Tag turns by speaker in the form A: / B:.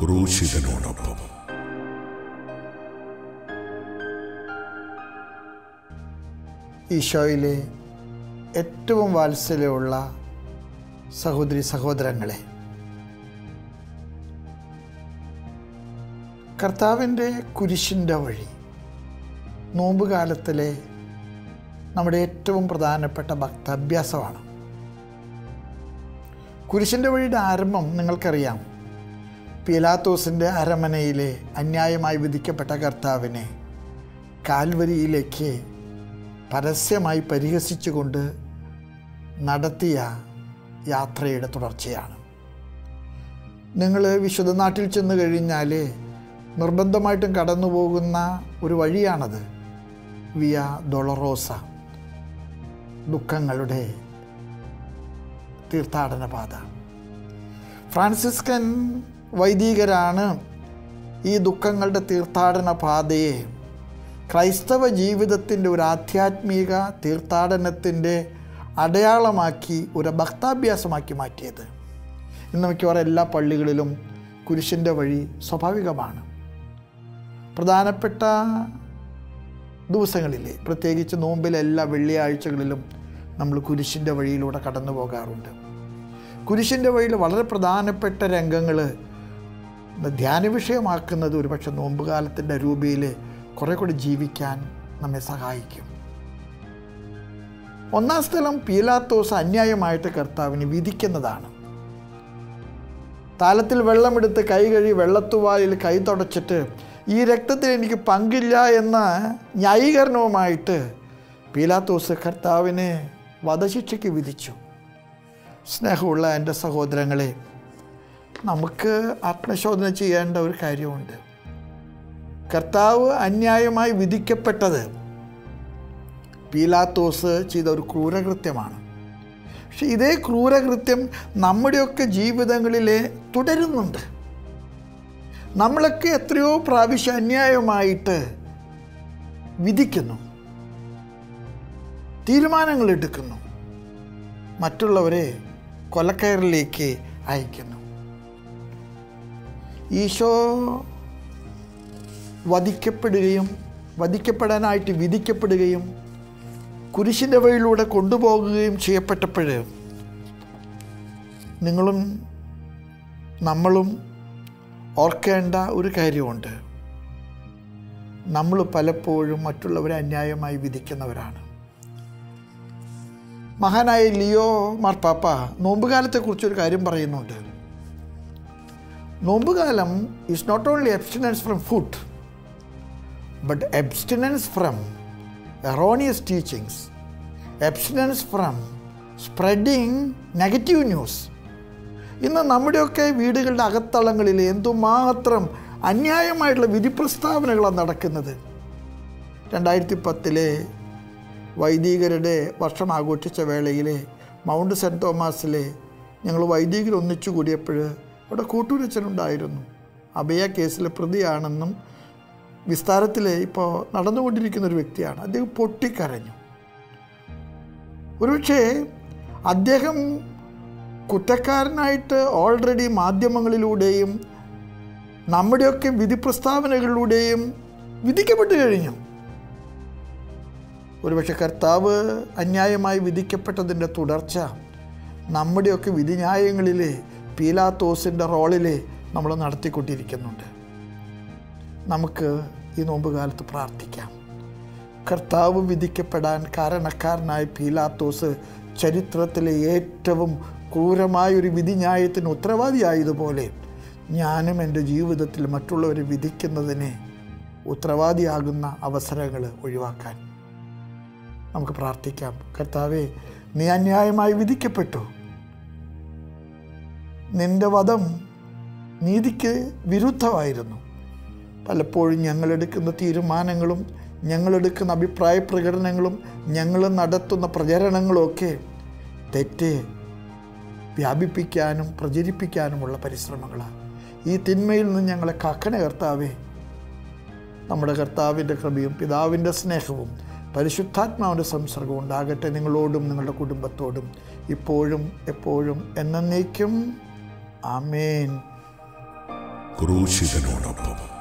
A: ക്രൂശിതനോടൊപ്പം.
B: ഈശോയിലെ ഏറ്റവും വാത്സല്യമുള്ള സഹോദരി സഹോദരങ്ങളെ കർത്താവിന്റെ കുരിശിന്റെ വഴി നോമ്പുകാലത്തിലെ നമ്മുടെ ഏറ്റവും പ്രധാനപ്പെട്ട ഭക്താഭ്യാസമാണ്. കുരിശിന്റെ വഴിയുടെ ആരംഭം നിങ്ങൾക്കറിയാം. പീലാത്തോസിന്റെ അരമനയിലെ അന്യായമായി വിധിക്കപ്പെട്ട കർത്താവിനെ കാൽവരിയിലേക്ക് പരസ്യമായി പരിഹസിച്ചുകൊണ്ട് നടത്തിയ യാത്രയുടെ തുടർച്ചയാണ്. നിങ്ങൾ വിശുദ്ധ നാട്ടിൽ ചെന്ന് കഴിഞ്ഞാൽ നിർബന്ധമായിട്ടും കടന്നു പോകുന്ന ഒരു വഴിയാണത് വിയ ഡൊളറോസ ദുഃഖങ്ങളുടെ തീർത്ഥാടന പാത. ഫ്രാൻസിസ്കൻ വൈദികരാണ് ഈ ദുഃഖങ്ങളുടെ തീർത്ഥാടന പാതയെ ക്രൈസ്തവ ജീവിതത്തിന്റെ ഒരു ആധ്യാത്മിക തീർത്ഥാടനത്തിന്റെ അടയാളമാക്കി ഒരു ഭക്താഭ്യാസമാക്കി മാറ്റിയത്. ഇന്ന് മിക്കവാറും എല്ലാ പള്ളികളിലും കുരിശിന്റെ വഴി സ്വാഭാവികമാണ്. പ്രധാനപ്പെട്ട ദിവസങ്ങളിൽ പ്രത്യേകിച്ച് നോമ്പിലെ എല്ലാ വെള്ളിയാഴ്ചകളിലും നമ്മൾ കുരിശിന്റെ വഴിയിലൂടെ കടന്നു പോകാറുണ്ട് കുരിശിന്റെ വഴിയിൽ വളരെ പ്രധാനപ്പെട്ട രംഗങ്ങൾ ധ്യാന വിഷയമാക്കുന്നത് ഒരുപക്ഷെ നോമ്പുകാലത്തിന്റെ രൂപയിൽ കുറെ കൂടി ജീവിക്കാൻ നമ്മെ സഹായിക്കും. ഒന്നാം സ്ഥലം പീലാത്തോസ് അന്യായമായിട്ട് കർത്താവിന് വിധിക്കുന്നതാണ്. താലത്തിൽ വെള്ളമെടുത്ത് കൈ കഴുകി വെള്ളത്തുവാലിൽ കൈ തുടച്ചിട്ട് ഈ രക്തത്തിൽ എനിക്ക് പങ്കില്ല എന്ന ന്യായീകരണവുമായിട്ട് പീലാത്തോസ് കർത്താവിനെ വധശിക്ഷയ്ക്ക് വിധിച്ചു. സ്നേഹമുള്ള എന്റെ സഹോദരങ്ങളെ നമുക്ക് ആത്മശോധന ചെയ്യേണ്ട ഒരു കാര്യമുണ്ട്. കർത്താവ് അന്യായമായി വിധിക്കപ്പെട്ടത് പീലാത്തോസ് ചെയ്ത ഒരു ക്രൂരകൃത്യമാണ്. പക്ഷെ ഇതേ ക്രൂരകൃത്യം നമ്മുടെയൊക്കെ ജീവിതങ്ങളിൽ തുടരുന്നുണ്ട്. നമ്മളൊക്കെ എത്രയോ പ്രാവശ്യം അന്യായമായിട്ട് വിധിക്കുന്നു. തീരുമാനങ്ങൾ എടുക്കുന്നു. മറ്റുള്ളവരെ കൊലക്കയറിലേക്ക് അയക്കുന്നു. ഈശോ വധിക്കപ്പെടുകയും വധിക്കപ്പെടാനായിട്ട് വിധിക്കപ്പെടുകയും കുരിശിന്റെ വഴിയിലൂടെ കൊണ്ടുപോകുകയും ചെയ്യപ്പെട്ടപ്പോൾ നിങ്ങളും നമ്മളും ഓർക്കേണ്ട ഒരു കാര്യമുണ്ട്. നമ്മൾ പലപ്പോഴും മറ്റുള്ളവരെ അന്യായമായി വിധിക്കുന്നവരാണ്. മഹാനായ ലിയോ മാർപ്പാപ്പ നോമ്പുകാലത്തെക്കുറിച്ചൊരു കാര്യം പറയുന്നുണ്ട്. നോമ്പുകാലം is not only abstinence from food but abstinence from erroneous teachings abstinence from spreading negative news ഇന്ന് നമ്മുടെയൊക്കെ വീടുകളുടെ അകത്തളങ്ങളിൽ എന്തുമാത്രം അന്യായമായിട്ടുള്ള വിധി പ്രസ്താവനകളാണ് നടക്കുന്നത്. രണ്ടായിരത്തി പത്തിലെ വൈദികരുടെ വർഷം ആഘോഷിച്ച വേളയിൽ മൗണ്ട് സെന്റ് തോമസിലെ ഞങ്ങൾ വൈദികർ ഒന്നിച്ചു കൂടിയപ്പോൾ അവിടെ കൂട്ടൂരച്ചനുണ്ടായിരുന്നു. അഭയ കേസിലെ പ്രതിയാണെന്നും വിസ്താരത്തിൽ ഇപ്പോൾ നടന്നുകൊണ്ടിരിക്കുന്ന ഒരു വ്യക്തിയാണ്. അദ്ദേഹം പൊട്ടിക്കരഞ്ഞു. ഒരുപക്ഷേ അദ്ദേഹം കുറ്റക്കാരനായിട്ട് ഓൾറെഡി മാധ്യമങ്ങളിലൂടെയും നമ്മുടെയൊക്കെ വിധി പ്രസ്താവനകളിലൂടെയും വിധിക്കപ്പെട്ടു കഴിഞ്ഞു. ഒരുപക്ഷെ കർത്താവ് അന്യായമായി വിധിക്കപ്പെട്ടതിന്റെ തുടർച്ച നമ്മുടെയൊക്കെ വിധിന്യായങ്ങളിൽ പീലാത്തോസിന്റെ റോളിൽ നമ്മൾ നടത്തിക്കൊണ്ടിരിക്കുന്നുണ്ട്. നമുക്ക് ഈ നോമ്പുകാലത്ത് പ്രാർത്ഥിക്കാം. കർത്താവ് വിധിക്കപ്പെടാൻ കാരണക്കാരനായ പീലാത്തോസ് ചരിത്രത്തിലെ ഏറ്റവും ക്രൂരമായ ഒരു വിധിന്യായത്തിന് ഉത്തരവാദിയായതുപോലെ ഞാനും എന്റെ ജീവിതത്തിൽ മറ്റുള്ളവരെ വിധിക്കുന്നതിനെ ഉത്തരവാദിയാകുന്ന അവസരങ്ങൾ ഒഴിവാക്കാൻ നമുക്ക് പ്രാർത്ഥിക്കാം. കർത്താവെ നീ അന്യായമായി വിധിക്കപ്പെട്ടു. നിന്റെ വധം നീതിക്ക് വിരുദ്ധമായിരുന്നു. പലപ്പോഴും ഞങ്ങളെടുക്കുന്ന തീരുമാനങ്ങളും ഞങ്ങളെടുക്കുന്ന അഭിപ്രായ പ്രകടനങ്ങളും ഞങ്ങൾ നടത്തുന്ന പ്രചരണങ്ങളുമൊക്കെ തെറ്റ് വ്യാപിപ്പിക്കാനും പ്രചരിപ്പിക്കാനുമുള്ള പരിശ്രമങ്ങളാണ്. ഈ തിന്മയിൽ നിന്ന് ഞങ്ങളെ കാക്കണ കർത്താവേ. നമ്മുടെ കർത്താവിന്റെ കൃപയും പിതാവിന്റെ സ്നേഹവും പരിശുദ്ധാത്മാവിന്റെ സംസർഗവും ഉണ്ടാകട്ടെ നിങ്ങളോടും നിങ്ങളുടെ കുടുംബത്തോടും. ഇപ്പോഴും എപ്പോഴും എന്നേക്കും ആമേൻ
A: ക്രൂശിതനോടൊപ്പം.